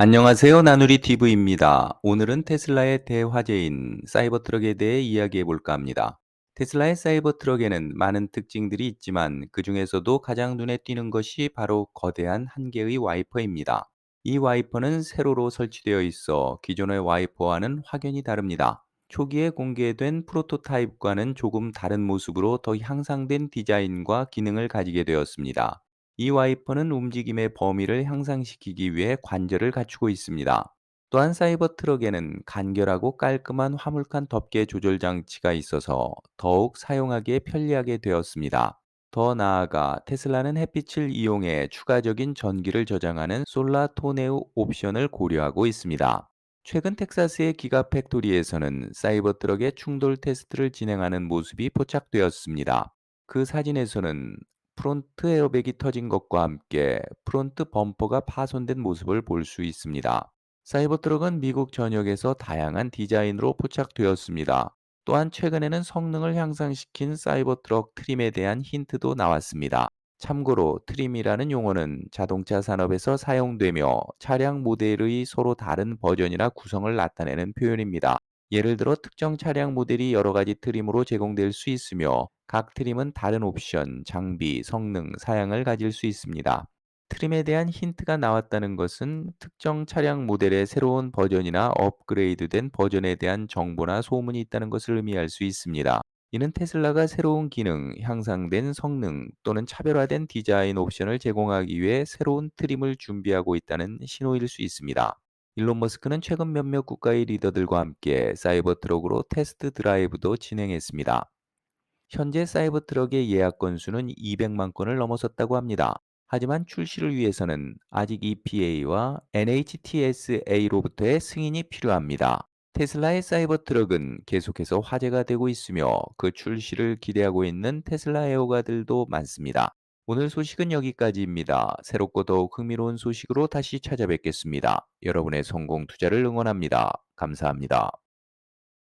안녕하세요. 나누리 TV입니다. 오늘은 테슬라의 대화제인 사이버트럭에 대해 이야기해 볼까 합니다. 테슬라의 사이버트럭에는 많은 특징들이 있지만 그 중에서도 가장 눈에 띄는 것이 바로 거대한 한 개의 와이퍼입니다. 이 와이퍼는 세로로 설치되어 있어 기존의 와이퍼와는 확연히 다릅니다. 초기에 공개된 프로토타입과는 조금 다른 모습으로 더 향상된 디자인과 기능을 가지게 되었습니다. 이 와이퍼는 움직임의 범위를 향상시키기 위해 관절을 갖추고 있습니다. 또한 사이버 트럭에는 간결하고 깔끔한 화물칸 덮개 조절 장치가 있어서 더욱 사용하기에 편리하게 되었습니다. 더 나아가 테슬라는 햇빛을 이용해 추가적인 전기를 저장하는 솔라 토네우 옵션을 고려하고 있습니다. 최근 텍사스의 기가 팩토리에서는 사이버 트럭의 충돌 테스트를 진행하는 모습이 포착되었습니다. 그 사진에서는 프론트 에어백이 터진 것과 함께 프론트 범퍼가 파손된 모습을 볼 수 있습니다. 사이버트럭은 미국 전역에서 다양한 디자인으로 포착되었습니다. 또한 최근에는 성능을 향상시킨 사이버트럭 트림에 대한 힌트도 나왔습니다. 참고로 트림이라는 용어는 자동차 산업에서 사용되며 차량 모델의 서로 다른 버전이나 구성을 나타내는 표현입니다. 예를 들어 특정 차량 모델이 여러 가지 트림으로 제공될 수 있으며 각 트림은 다른 옵션, 장비, 성능, 사양을 가질 수 있습니다. 트림에 대한 힌트가 나왔다는 것은 특정 차량 모델의 새로운 버전이나 업그레이드된 버전에 대한 정보나 소문이 있다는 것을 의미할 수 있습니다. 이는 테슬라가 새로운 기능, 향상된 성능 또는 차별화된 디자인 옵션을 제공하기 위해 새로운 트림을 준비하고 있다는 신호일 수 있습니다. 일론 머스크는 최근 몇몇 국가의 리더들과 함께 사이버 트럭으로 테스트 드라이브도 진행했습니다. 현재 사이버 트럭의 예약 건수는 200만 건을 넘어섰다고 합니다. 하지만 출시를 위해서는 아직 EPA와 NHTSA로부터의 승인이 필요합니다. 테슬라의 사이버 트럭은 계속해서 화제가 되고 있으며 그 출시를 기대하고 있는 테슬라 애호가들도 많습니다. 오늘 소식은 여기까지입니다. 새롭고 더욱 흥미로운 소식으로 다시 찾아뵙겠습니다. 여러분의 성공 투자를 응원합니다. 감사합니다.